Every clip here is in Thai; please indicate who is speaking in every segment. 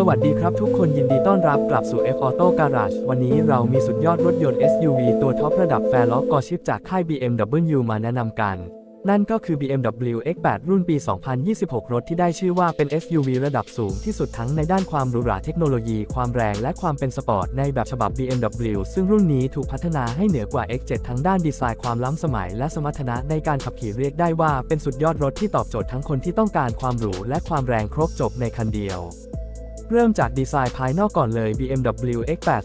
Speaker 1: สวัสดีครับทุกคนยินดีต้อนรับกลับสู่ F Auto Garage วันนี้เรามีสุดยอดรถยนต์ SUV ตัวท็อประดับแฟร์ล็อกกอชิปจากค่าย BMW มาแนะนำกัน นั่นก็คือ BMW X8 รุ่นปี 2026 รถที่ได้ชื่อว่าเป็น SUV ระดับสูงที่สุดทั้งในด้านความหรูหราเทคโนโลยี ความแรงและความเป็นสปอร์ตในแบบฉบับ BMW ซึ่งรุ่นนี้ถูกพัฒนาให้เหนือกว่า X7 ทั้งด้านดีไซน์ความล้ำสมัย และสมรรถนะในการขับขี่เรียกได้ว่าเป็นสุดยอดรถที่ตอบโจทย์ทั้งคนที่ต้องการความหรูและความแรงครบจบในคันเดียว เริ่มจากดีไซน์ภายนอกก่อนเลย BMW X8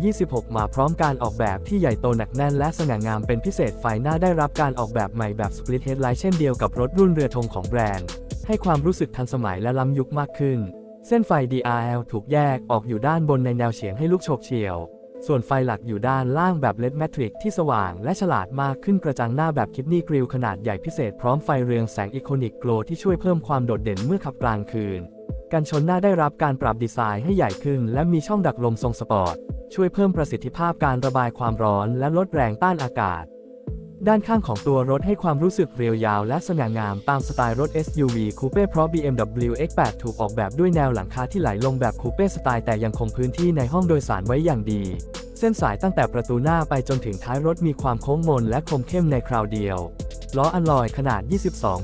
Speaker 1: 2026 มาพร้อมการออกแบบที่ใหญ่โตหนักแน่นและสง่างามเป็นพิเศษไฟหน้าได้รับการออกแบบใหม่แบบ Split Headlight เช่นเดียวกับรถรุ่นเรือธงของแบรนด์ ให้ความรู้สึกทันสมัยและล้ำยุคมากขึ้น เส้นไฟ DRL ถูกแยกออกอยู่ด้านบนในแนวเฉียงให้ลุกโฉบเฉี่ยว ส่วนไฟหลักอยู่ด้านล่างแบบ LED Matrix ที่สว่างและฉลาดมากขึ้นกระจังหน้าแบบคิดนี่กริลขนาดใหญ่พิเศษพร้อมไฟเรืองแสงอีโคนิกโกลที่ช่วยเพิ่มความโดดเด่นเมื่อขับกลางคืน กันชนหน้าได้รับการปรับดีไซน์ให้ใหญ่ขึ้น และมีช่องดักลมทรงสปอร์ต ช่วยเพิ่มประสิทธิภาพการระบายความร้อนและลดแรงต้านอากาศ ด้านข้างของตัวรถให้ความรู้สึกเรียวยาวและสง่างามตามสไตล์รถ SUV คูเป้เพราะ BMW X8 ถูกออกแบบด้วยแนวหลังคาที่ไหลลงแบบคูเป้สไตล์แต่ยังคงพื้นที่ในห้องโดยสารไว้อย่างดี เส้นสายตั้งแต่ประตูหน้าไปจนถึงท้ายรถมีความโค้งมนและคมเข้มในคราวเดียว ล้ออัลลอยขนาด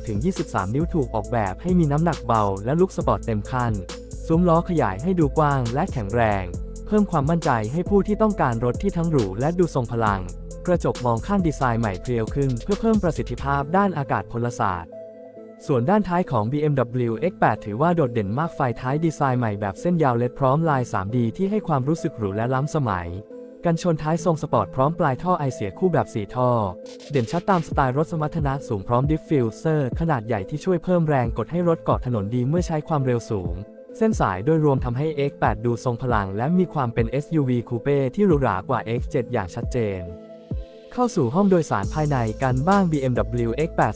Speaker 1: 22-23 นิ้วถูกออกแบบให้มีน้ำหนักเบาและลุคสปอร์ตเต็มคัน ซุ้มล้อขยายให้ดูกว้างและแข็งแรง เพิ่มความมั่นใจให้ผู้ที่ต้องการรถที่ทั้งหรูและดูทรงพลัง กระจกมองข้างดีไซน์ใหม่เพรียวขึ้นเพื่อเพิ่มประสิทธิภาพด้านอากาศพลศาสตร์ ส่วนด้านท้ายของ BMW X8 ถือว่าโดดเด่นมากไฟท้ายดีไซน์ใหม่แบบเส้นยาวเล็ดพร้อมลาย 3D ที่ให้ความรู้สึกหรูและล้ำสมัย กันชนท้ายทรงสปอร์ตพร้อมปลายท่อไอเสียคู่แบบ 4 ท่อ เด่นชัดตามสไตล์รถสมรรถนะสูงพร้อมดิฟฟิวเซอร์ขนาดใหญ่ที่ช่วยเพิ่มแรงกดให้รถเกาะถนนดีเมื่อใช้ความเร็วสูง เส้นสายโดยรวมทำให้ X8 ดูทรงพลัง และมีความเป็น SUV คูเป้ที่หรูหรากว่า X7 อย่างชัดเจน เข้าสู่ห้องโดยสารภายในกันบ้าง BMW X8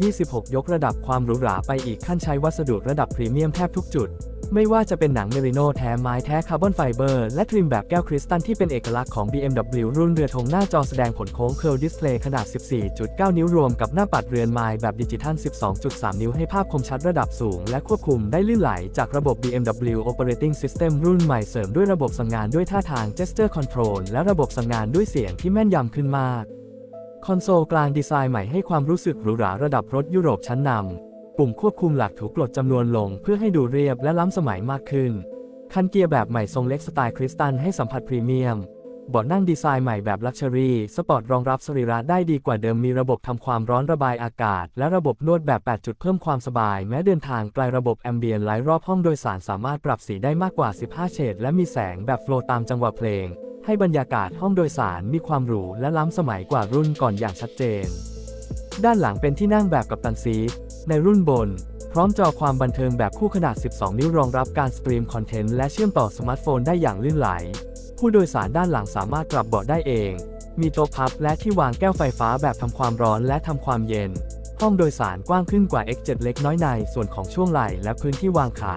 Speaker 1: 2026 ยกระดับความหรูหราไปอีกขั้นใช้วัสดุระดับพรีเมียมแทบทุกจุด ไม่ว่าจะเป็นหนังเมริโนแท้ไม้แท้คาร์บอนไฟเบอร์ และทริมแบบแก้วคริสตัลที่เป็นเอกลักษณ์ของ BMW รุ่นเรือธงหน้าจอแสดงผลโค้งเคิร์ดิสเพลย์ขนาด 14.9 นิ้วรวมกับหน้าปัดเรือนไม้แบบดิจิทัล 12.3 นิ้วให้ภาพคมชัดระดับสูง และควบคุมได้ลื่นไหลจากระบบ BMW Operating System รุ่นใหม่เสริมด้วยระบบสั่งงานด้วยท่าทาง Gesture Control และระบบสั่งงานด้วยเสียงที่แม่นยำขึ้นมาก คอนโซลกลางดีไซน์ใหม่ให้ความรู้สึกหรูหราระดับรถยุโรปชั้นนำ ปุ่มควบคุมหลักถูกลดจำนวนลงเพื่อให้ดูเรียบและล้ำสมัยมากขึ้น คันเกียร์แบบใหม่ทรงเล็กสไตล์คริสตัลให้สัมผัสพรีเมียมบาะนั่งดีไซน์ใหม่แบบลักชัวรี่สปอร์ตรองรับสรีระได้ดีกว่าเดิมมีระบบทำความร้อนระบายอากาศ และระบบนวดแบบ 8 จุดเพิ่มความสบาย แม้เดินทางไกลระบบแอมเบียนไลท์รอบห้องโดยสารสามารถปรับสีได้มากกว่า 15 เฉดและมีแสงแบบโฟล์ตามจังหวะเพลง ให้บรรยากาศห้องโดยสารมีความหรูและล้ำสมัยกว่ารุ่นก่อนอย่างชัดเจน ด้านหลังเป็นที่นั่งแบบกับตันซีในรุ่นบน พร้อมจอความบันเทิงแบบคู่ขนาด 12 นิ้วรองรับการสตรีมคอนเทนต์และเชื่อมต่อสมาร์ทโฟนได้อย่างลื่นไหล ผู้โดยสารด้านหลังสามารถปรับเบาะได้เอง มีโต๊ะพับและที่วางแก้วไฟฟ้าแบบทำความร้อนและทำความเย็น ห้องโดยสารกว้างขึ้นกว่า X7 เล็กน้อยในส่วนของช่วงไหล่และพื้นที่วางขา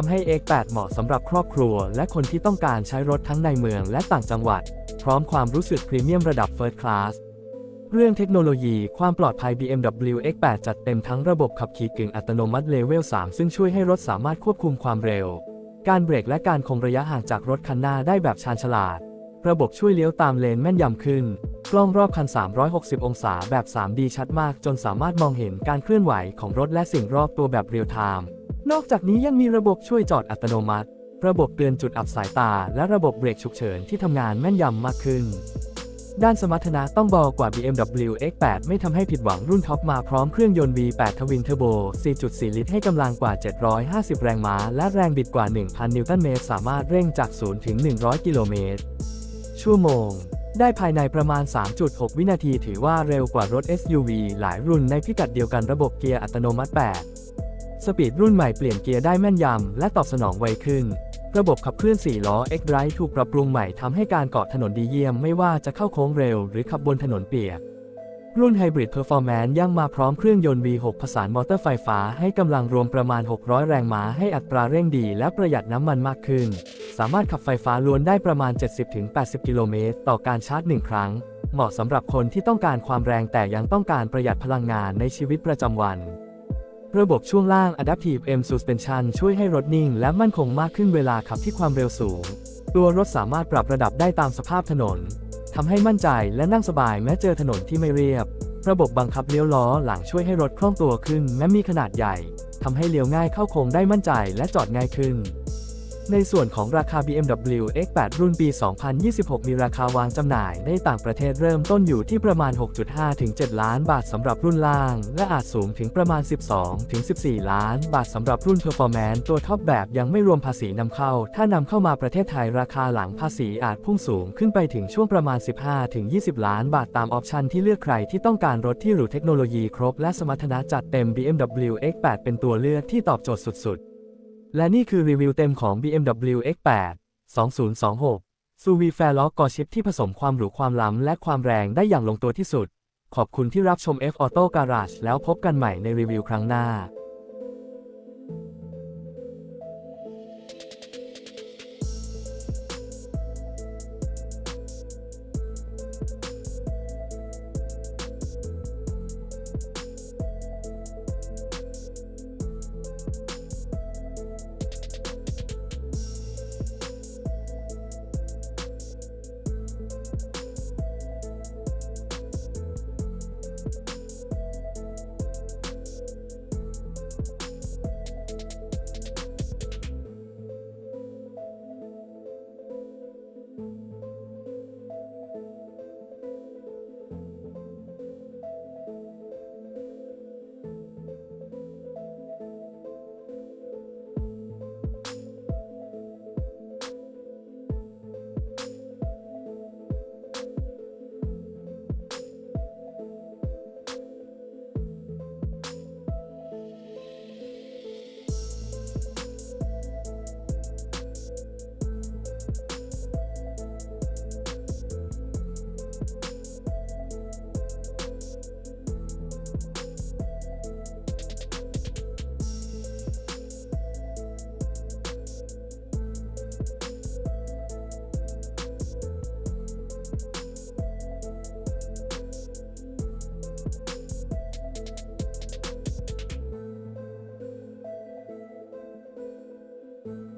Speaker 1: ทำให้ X8 เหมาะสำหรับครอบครัว และคนที่ต้องการใช้รถทั้งในเมืองและต่างจังหวัด พร้อมความรู้สึกพรีเมียมระดับ First Class เรื่องเทคโนโลยีความปลอดภัย BMW X8 จัดเต็มทั้งระบบขับขี่กึ่งอัตโนมัติเลเวล 3 ซึ่งช่วยให้รถสามารถควบคุมความเร็ว การเบรกและการคงระยะห่างจากรถคันหน้าได้แบบชาญฉลาด ระบบช่วยเลี้ยวตามเลนแม่นยำขึ้น กล้องรอบคัน 360 องศาแบบ 3D ชัดมาก จนสามารถมองเห็นการเคลื่อนไหวของรถและสิ่งรอบตัวแบบเรียลไทม์ นอกจากนี้ยังมีระบบช่วยจอดอัตโนมัติ ระบบเตือนจุดอับสายตา และระบบเบรกฉุกเฉินที่ทำงานแม่นยำมากขึ้น ด้านสมรรถนะต้องบอกกว่า BMW X8 ไม่ทำให้ผิดหวังรุ่นท็อปมาพร้อมเครื่องยนต์ V8 ทวินเทอร์โบ 4.4 ลิตรให้กำลังกว่า 750 แรงม้า และแรงบิดกว่า 1,000 นิวตันเมตร สามารถเร่งจาก 0 ถึง 100 กิโลเมตร ชั่วโมงได้ภายในประมาณ 3.6 วินาทีถือว่าเร็วกว่ารถ SUV หลายรุ่นในพิกัดเดียวกันระบบเกียร์อัตโนมัติ 8 สปีดรุ่นใหม่เปลี่ยนเกียร์ได้แม่นยำ และตอบสนองไวขึ้น ระบบขับเคลื่อน 4 ล้อ X-Drive ถูกปรับปรุงใหม่ทำให้การเกาะถนนดีเยี่ยมไม่ว่าจะเข้าโค้งเร็วหรือขับบนถนนเปียก รุ่น Hybrid Performance ยังมาพร้อมเครื่องยนต์ V6 ผสานมอเตอร์ไฟฟ้าให้กำลังรวมประมาณ 600 แรงม้าให้อัตราเร่งดีและประหยัดน้ำมันมากขึ้น สามารถขับไฟฟ้าล้วนได้ประมาณ 70-80 กิโลเมตรต่อการชาร์จ 1 ครั้ง เหมาะสำหรับคนที่ต้องการความแรงแต่ยังต้องการประหยัดพลังงานในชีวิตประจำวัน ระบบช่วงล่าง Adaptive M Suspension ช่วยให้รถนิ่ง และมั่นคงมากขึ้นเวลาขับที่ความเร็วสูง ตัวรถสามารถปรับระดับได้ตามสภาพถนนทำให้มั่นใจและนั่งสบายแม้เจอถนนที่ไม่เรียบ ระบบบังคับเลี้ยวล้อหลังช่วยให้รถคล่องตัวขึ้นแม้มีขนาดใหญ่ทำให้เลี้ยวง่ายเข้าโค้งได้มั่นใจและจอดง่ายขึ้น ในส่วนของราคา BMW X8 รุ่นปี 2026 มีราคาวางจำหน่ายในต่างประเทศเริ่มต้นอยู่ที่ประมาณ 6.5 ถึง 7 ล้านบาทสำหรับรุ่นล่าง และอาจสูงถึงประมาณ 12 ถึง 14 ล้านบาทสำหรับรุ่น Performance ตัวท็อปแบบยังไม่รวมภาษีนำเข้า ถ้านำเข้ามาประเทศไทยราคาหลังภาษีอาจพุ่งสูงขึ้นไปถึงช่วงประมาณ 15 ถึง 20 ล้านบาทตามออปชันที่เลือกใครที่ต้องการรถที่หรูเทคโนโลยีครบและสมรรถนะจัดเต็ม BMW X8 เป็นตัวเลือกที่ตอบโจทย์สุดๆ และนี่คือรีวิวเต็มของ BMW X8 2026 ซูวีแฟร์ล็อกกอชิปที่ผสมความหรูความล้ำและความแรงได้อย่างลงตัวที่สุด ขอบคุณที่รับชม F Auto Garage แล้วพบกันใหม่ในรีวิวครั้งหน้า thank you.